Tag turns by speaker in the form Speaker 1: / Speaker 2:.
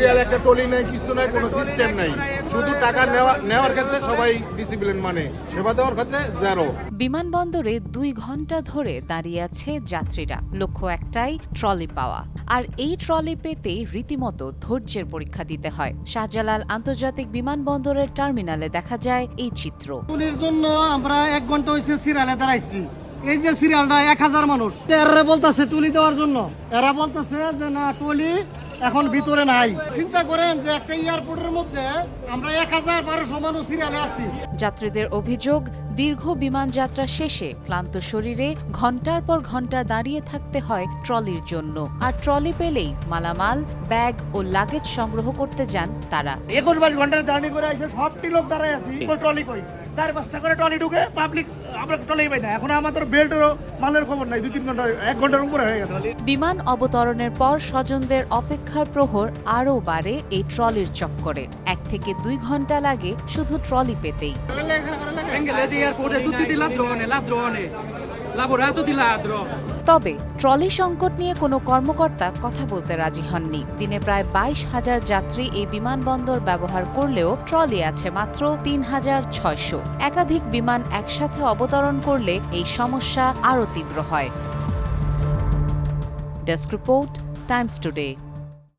Speaker 1: Serial একটা trolley নেই কিছু নাই কোনো সিস্টেম নাই। শুধু টাকা নেওয়া নেওয়ার ক্ষেত্রে সবাই ডিসিপ্লিন মানে সেবা দেওয়ার ক্ষেত্রে জেরো
Speaker 2: বিমানবন্দরে দুই ঘণ্টা ধরে দাঁড়িয়ে আছে যাত্রীরা লক্ষ্য একটাই ট্রলি পাওয়া। আর এই ট্রলি পেতেই রীতিমতো ধৈর্যের পরীক্ষা দিতে হয়। শাহজালাল আন্তর্জাতিক বিমানবন্দরের টার্মিনালে দেখা যায় এই চিত্র।
Speaker 3: টলির জন্য আমরা এক ঘণ্টা হয়েছে সিরিয়ালে দাঁড়াইছি। এই যে সিরিয়ালটা এক হাজার মানুষ। এরা বলতেছে টলি দেওয়ার জন্য। এরা বলতেছে যে না টলি এখন ভিতরে নাই। চিন্তা করেন যে একটা এয়ারপোর্টের মধ্যে আমরা এক হাজার বারোশো মানুষ সিরিয়ালে আছি।
Speaker 2: যাত্রীদের অভিযোগ দীর্ঘ বিমান যাত্রা শেষে ক্লান্ত শরীরে ঘণ্টার পর ঘণ্টা দাঁড়িয়ে থাকতে হয় ট্রলির জন্য। আর ট্রলি পেলেই মালামাল ব্যাগ ও লাগেজ সংগ্রহ করতে যান তারা।
Speaker 3: একুশ বাইশ ঘণ্টার জার্নি করে এসে সবটি লোক দাঁড়ায় আছি ট্রলি কই? চার পাঁচটা করে ট্রলি ঢুকে পাবলিক
Speaker 2: বিমান অবতরণের পর স্বজনদের অপেক্ষার প্রহর আরও বাড়ে এই ট্রলির চক্করে। এক থেকে দুই ঘণ্টা লাগে শুধু ট্রলি পেতেই. তবে ট্রলি সংকট নিয়ে কোনো কর্মকর্তা কথা বলতে রাজি হননি। দিনে প্রায় বাইশ হাজার যাত্রী এই বিমানবন্দর ব্যবহার করলেও ট্রলি আছে মাত্র তিন হাজার ছয়শো। একাধিক বিমান একসাথে অবতরণ করলে এই সমস্যা আরও তীব্র হয়। Desk report Times Today.